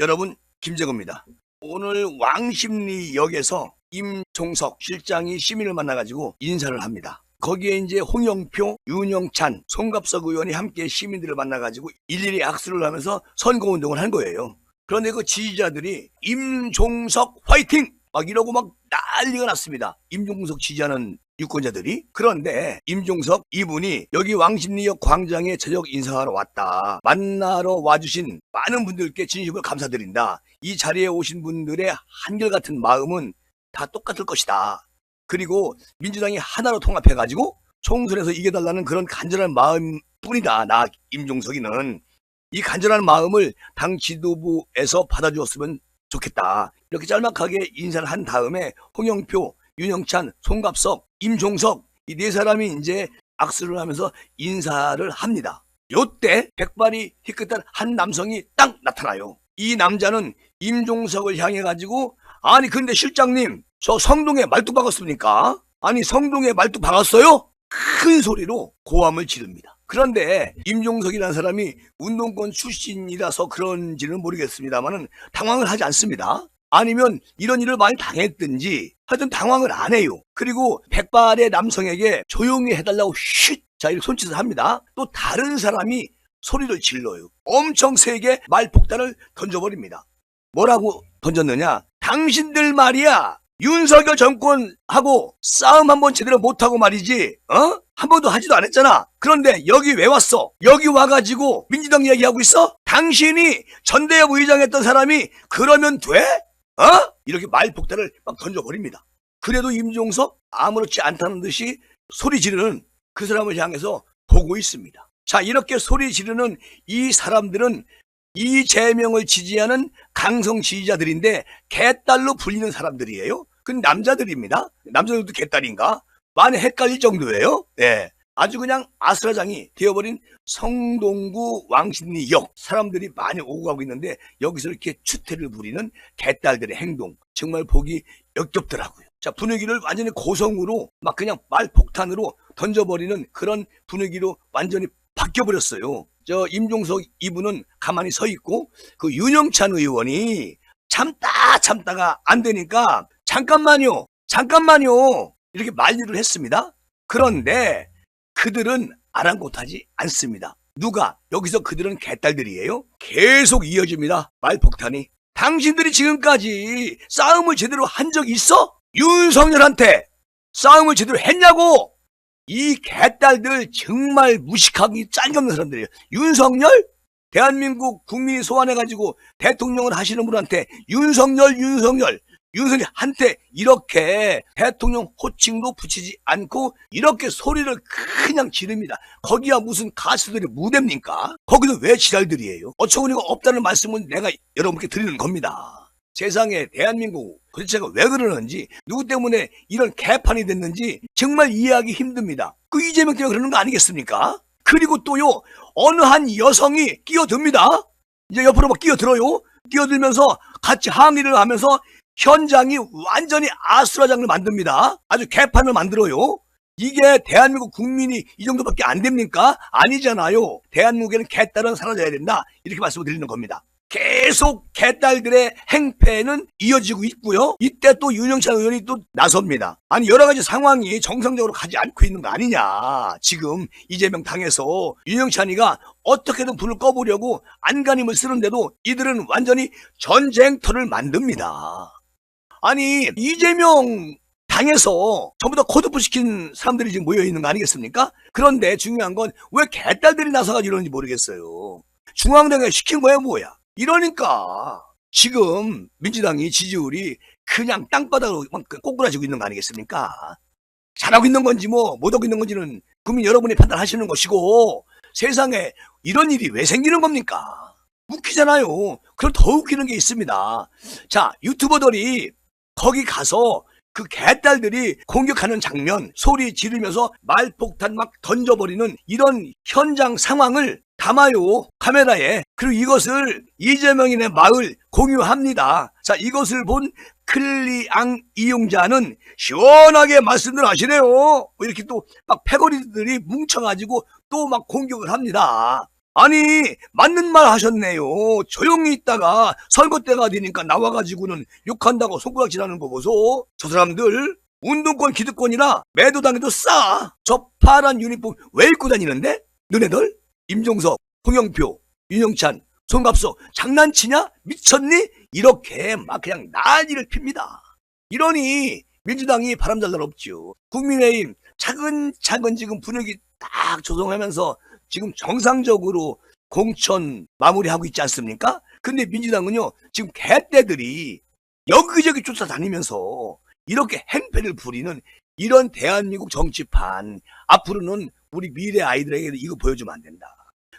여러분 김재구입니다. 오늘 왕십리역에서 임종석 실장이 시민을 만나가지고 인사를 합니다. 거기에 이제 홍영표, 윤영찬, 송갑석 의원이 함께 시민들을 만나가지고 일일이 악수를 하면서 선거운동을 한 거예요. 그런데 그 지지자들이 임종석 화이팅! 막 이러고 막 난리가 났습니다. 임종석 지지하는 유권자들이. 그런데 임종석 이분이 여기 왕십리역 광장에 저녁 인사하러 왔다. 만나러 와주신 많은 분들께 진심으로 감사드린다. 이 자리에 오신 분들의 한결같은 마음은 다 똑같을 것이다. 그리고 민주당이 하나로 통합해가지고 총선에서 이겨달라는 그런 간절한 마음 뿐이다. 나 임종석이는. 이 간절한 마음을 당 지도부에서 받아주었으면 좋겠다. 이렇게 짤막하게 인사를 한 다음에 홍영표, 윤영찬, 송갑석, 임종석 이 네 사람이 이제 악수를 하면서 인사를 합니다. 요때 백발이 희끗한 한 남성이 딱 나타나요. 이 남자는 임종석을 향해 가지고 아니 근데 실장님 저 성동에 말뚝 박았습니까? 아니 성동에 말뚝 박았어요? 큰 소리로 고함을 지릅니다. 그런데 임종석이라는 사람이 운동권 출신이라서 그런지는 모르겠습니다만은 당황을 하지 않습니다. 아니면 이런 일을 많이 당했든지 하여튼 당황을 안 해요. 그리고 백발의 남성에게 조용히 해달라고 쉿! 자 이렇게 손짓을 합니다. 또 다른 사람이 소리를 질러요. 엄청 세게 말폭탄을 던져버립니다. 뭐라고 던졌느냐? 당신들 말이야. 윤석열 정권하고 싸움 한번 제대로 못하고 말이지, 어? 한 번도 하지도 않았잖아. 그런데 여기 왜 왔어? 여기 와가지고 민주당 얘기하고 있어? 당신이 전대협 의장했던 사람이 그러면 돼? 어? 이렇게 말 폭탄을 막 던져버립니다. 그래도 임종석 아무렇지 않다는 듯이 소리 지르는 그 사람을 향해서 보고 있습니다. 자, 이렇게 소리 지르는 이 사람들은 이재명을 지지하는 강성 지지자들인데 개딸로 불리는 사람들이에요. 그 남자들입니다. 남자들도 개딸인가? 많이 헷갈릴 정도예요. 네. 아주 그냥 아수라장이 되어버린 성동구 왕십리역 사람들이 많이 오고 가고 있는데 여기서 이렇게 추태를 부리는 개딸들의 행동 정말 보기 역겹더라고요. 자 분위기를 완전히 고성으로 막 그냥 말폭탄으로 던져버리는 그런 분위기로 완전히 바뀌어버렸어요. 저 임종석 이분은 가만히 서 있고 그 윤영찬 의원이 참다 참다가 안 되니까 잠깐만요 잠깐만요 이렇게 만류를 했습니다. 그런데 그들은 아랑곳하지 않습니다. 누가 여기서 그들은 개딸들이에요? 계속 이어집니다. 말폭탄이. 당신들이 지금까지 싸움을 제대로 한 적 있어? 윤석열한테 싸움을 제대로 했냐고? 이 개딸들 정말 무식하기 짠없는 사람들이에요. 윤석열? 대한민국 국민이 소환해가지고 대통령을 하시는 분한테 윤석열, 윤석열, 윤석열한테 이렇게 대통령 호칭도 붙이지 않고 이렇게 소리를 그냥 지릅니다. 거기야 무슨 가수들의 무대입니까? 거기도 왜 지랄들이에요? 어처구니가 없다는 말씀은 내가 여러분께 드리는 겁니다. 세상에 대한민국 도대체가 왜 그러는지 누구 때문에 이런 개판이 됐는지 정말 이해하기 힘듭니다. 그 이재명 때문에 그러는 거 아니겠습니까? 그리고 또요 어느 한 여성이 끼어듭니다. 이제 옆으로 막 끼어들어요. 끼어들면서 같이 항의를 하면서 현장이 완전히 아수라장을 만듭니다. 아주 개판을 만들어요. 이게 대한민국 국민이 이 정도밖에 안 됩니까? 아니잖아요. 대한민국에는 개딸은 사라져야 된다. 이렇게 말씀을 드리는 겁니다. 계속 개딸들의 행패는 이어지고 있고요. 이때 또 윤영찬 의원이 또 나섭니다. 아니 여러 가지 상황이 정상적으로 가지 않고 있는 거 아니냐. 지금 이재명 당에서 윤영찬이가 어떻게든 불을 꺼보려고 안간힘을 쓰는데도 이들은 완전히 전쟁터를 만듭니다. 아니 이재명 당에서 전부 다 코드프 시킨 사람들이 지금 모여 있는 거 아니겠습니까? 그런데 중요한 건 왜 개딸들이 나서가지고 이러는지 모르겠어요. 중앙당에 시킨 거야 뭐야? 이러니까 지금 민주당이 지지율이 그냥 땅바닥으로 막 꼬꾸라지고 있는 거 아니겠습니까? 잘하고 있는 건지 뭐 못하고 있는 건지는 국민 여러분이 판단하시는 것이고 세상에 이런 일이 왜 생기는 겁니까? 웃기잖아요. 그럼 더 웃기는 게 있습니다. 자 유튜버들이 거기 가서 그 개딸들이 공격하는 장면, 소리 지르면서 말폭탄 막 던져버리는 이런 현장 상황을 담아요. 카메라에. 그리고 이것을 이재명인의 마을 공유합니다. 자, 이것을 본 클리앙 이용자는 시원하게 말씀들 하시네요. 뭐 이렇게 또 막 패거리들이 뭉쳐가지고 또 막 공격을 합니다. 아니, 맞는 말 하셨네요. 조용히 있다가 선거 때가 되니까 나와가지고는 욕한다고 손가락질하는 거 보소. 저 사람들 운동권 기득권이라 매도당해도 싸. 저 파란 유니폼 왜 입고 다니는데? 너네들? 임종석, 홍영표, 윤영찬, 손갑석 장난치냐? 미쳤니? 이렇게 막 그냥 난리를 핍니다. 이러니 민주당이 바람잘 날 없죠. 국민의힘 차근차근 지금 분위기 딱 조성하면서 지금 정상적으로 공천 마무리하고 있지 않습니까? 근데 민주당은요, 지금 개떼들이 여기저기 쫓아다니면서 이렇게 행패를 부리는 이런 대한민국 정치판, 앞으로는 우리 미래 아이들에게 이거 보여주면 안 된다.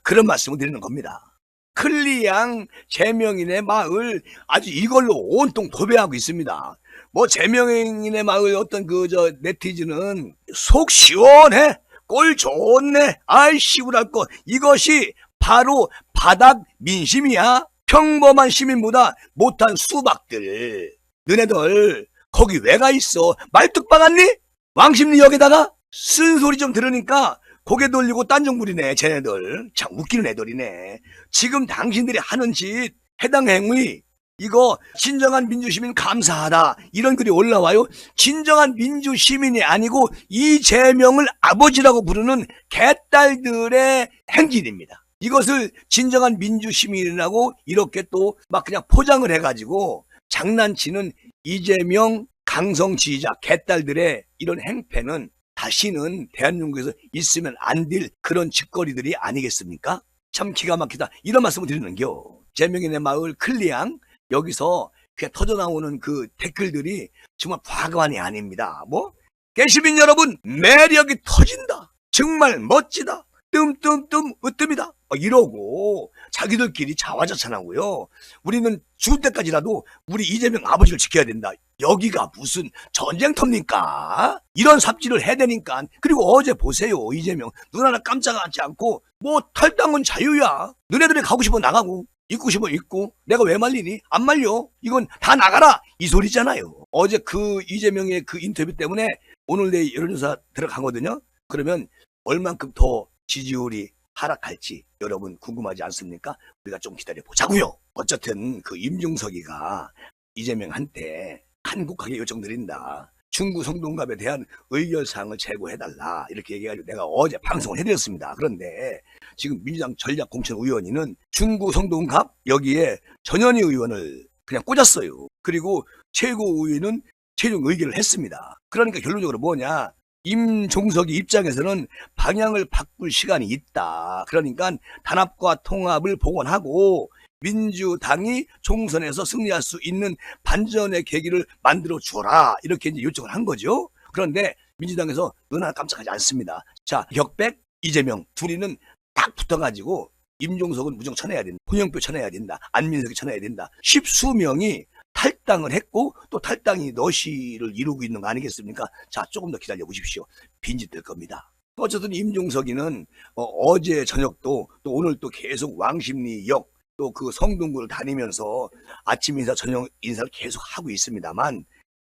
그런 말씀을 드리는 겁니다. 클리양 제명인의 마을 아주 이걸로 온통 도배하고 있습니다. 뭐 제명인의 마을 어떤 그 저 네티즌은 속 시원해 꼴 좋네. 아이 시골할 것 이것이 바로 바닥 민심이야. 평범한 시민보다 못한 수박들. 너네들 거기 왜 가 있어? 말뚝 박았니? 왕십리 역에다가 쓴소리 좀 들으니까 고개 돌리고 딴정 부리네 쟤네들. 참 웃기는 애들이네. 지금 당신들이 하는 짓 해당 행위 이거 진정한 민주시민 감사하다 이런 글이 올라와요. 진정한 민주시민이 아니고 이재명을 아버지라고 부르는 개딸들의 행진입니다. 이것을 진정한 민주시민이라고 이렇게 또 막 그냥 포장을 해가지고 장난치는 이재명 강성 지지자 개딸들의 이런 행패는 다시는 대한민국에서 있으면 안 될 그런 짓거리들이 아니겠습니까? 참 기가 막히다. 이런 말씀을 드리는겨. 제명인의 마을 클리앙 여기서 그냥 터져 나오는 그 댓글들이 정말 과관이 아닙니다. 뭐? 개시민 여러분, 매력이 터진다. 정말 멋지다. 뜸뜸뜸 으뜸이다. 막 이러고 자기들끼리 자화자찬하고요. 우리는 죽을 때까지라도 우리 이재명 아버지를 지켜야 된다. 여기가 무슨 전쟁터입니까? 이런 삽질을 해대니까. 그리고 어제 보세요, 이재명. 눈 하나 깜짝하지 않고, 뭐, 탈당은 자유야. 너네들이 가고 싶으면 나가고, 있고 싶으면 있고, 내가 왜 말리니? 안 말려. 이건 다 나가라! 이 소리잖아요. 어제 그 이재명의 그 인터뷰 때문에 오늘 내 여론조사 들어가거든요. 그러면 얼만큼 더 지지율이 하락할지 여러분 궁금하지 않습니까? 우리가 좀 기다려 보자고요. 어쨌든 그 임종석이가 이재명한테 한국하게 요청 드린다. 중구 성동갑에 대한 의결사항을 제고해달라. 이렇게 얘기해가지고 내가 어제 방송을 해드렸습니다. 그런데 지금 민주당 전략공천위원회는 중구 성동갑 여기에 전현희 의원을 그냥 꽂았어요. 그리고 최고위는 최종 의결을 했습니다. 그러니까 결론적으로 뭐냐? 임종석이 입장에서는 방향을 바꿀 시간이 있다. 그러니까 단합과 통합을 복원하고 민주당이 총선에서 승리할 수 있는 반전의 계기를 만들어 주어라. 이렇게 이제 요청을 한 거죠. 그런데 민주당에서 너나 깜짝하지 않습니다. 자, 격백, 이재명 둘이는 딱 붙어가지고 임종석은 무조건 쳐내야 된다. 홍영표 쳐내야 된다. 안민석이 쳐내야 된다. 십수 명이 탈당을 했고 또 탈당이 너시를 이루고 있는 거 아니겠습니까? 자, 조금 더 기다려 보십시오. 빈짓될 겁니다. 어쨌든 임종석이는 어, 제 저녁도 또 오늘 또 계속 왕십리역 또 그 성동구를 다니면서 아침 인사 저녁 인사를 계속 하고 있습니다만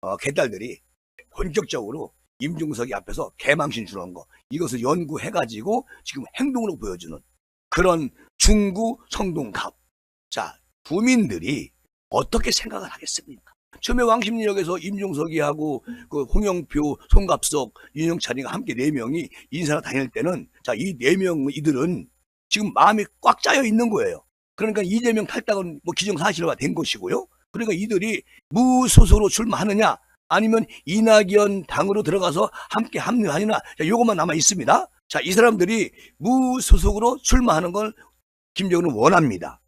어, 개딸들이 본격적으로 임종석이 앞에서 개망신 주는 거 이것을 연구해가지고 지금 행동으로 보여주는 그런 중구 성동갑 자 부민들이 어떻게 생각을 하겠습니까? 처음에 왕십리역에서 임종석이하고 그 홍영표, 송갑석, 윤영찬이가 함께 네 명이 인사를 다닐 때는 자 이 네 명 이들은 지금 마음이 꽉 짜여 있는 거예요. 그러니까 이재명 탈당은 뭐 기정사실화 된 것이고요. 그러니까 이들이 무소속으로 출마하느냐 아니면 이낙연 당으로 들어가서 함께 합류하느냐 자, 요것만 남아 있습니다. 자, 이 사람들이 무소속으로 출마하는 걸 김정은은 원합니다.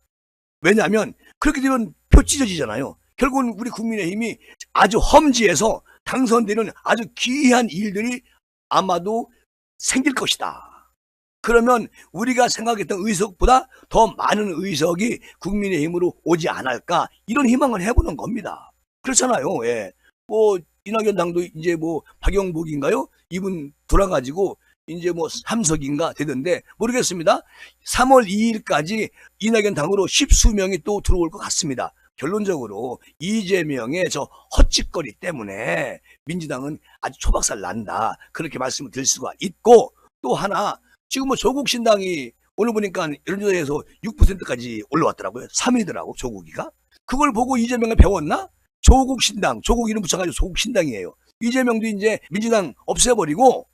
왜냐하면 그렇게 되면 표 찢어지잖아요. 결국은 우리 국민의힘이 아주 험지에서 당선되는 아주 기이한 일들이 아마도 생길 것이다. 그러면 우리가 생각했던 의석보다 더 많은 의석이 국민의힘으로 오지 않을까 이런 희망을 해보는 겁니다. 그렇잖아요. 예. 뭐 이낙연 당도 이제 뭐 박영복인가요? 이분 돌아가지고 이제 뭐 삼석인가 되던데 모르겠습니다. 3월 2일까지 이낙연 당으로 십수 명이 또 들어올 것 같습니다. 결론적으로 이재명의 저 헛짓거리 때문에 민주당은 아주 초박살 난다. 그렇게 말씀을 드릴 수가 있고 또 하나 지금 뭐 조국 신당이 오늘 보니까 여론조사에서 6%까지 올라왔더라고요. 3위더라고 조국이가. 그걸 보고 이재명을 배웠나? 조국 신당, 조국 이름 붙여가지고 조국 신당이에요. 이재명도 이제 민주당 없애버리고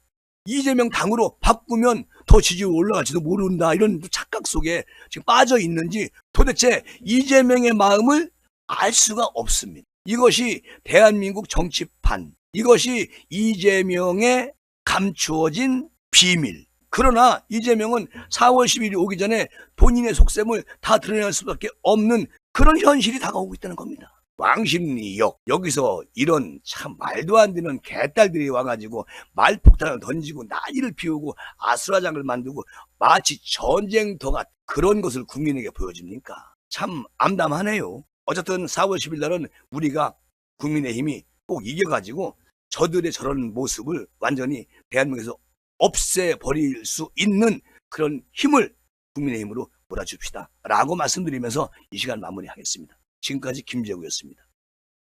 이재명 당으로 바꾸면 더 지지율 올라갈지도 모른다 이런 착각 속에 지금 빠져 있는지 도대체 이재명의 마음을 알 수가 없습니다. 이것이 대한민국 정치판, 이것이 이재명의 감추어진 비밀. 그러나 이재명은 4월 10일이 오기 전에 본인의 속셈을 다 드러낼 수밖에 없는 그런 현실이 다가오고 있다는 겁니다. 왕십리역 여기서 이런 참 말도 안 되는 개딸들이 와가지고 말폭탄을 던지고 난리를 피우고 아수라장을 만들고 마치 전쟁터가 그런 것을 국민에게 보여줍니까? 참 암담하네요. 어쨌든 4월 10일 날은 우리가 국민의힘이 꼭 이겨가지고 저들의 저런 모습을 완전히 대한민국에서 없애버릴 수 있는 그런 힘을 국민의힘으로 몰아줍시다. 라고 말씀드리면서 이 시간 마무리하겠습니다. 지금까지 김재구였습니다.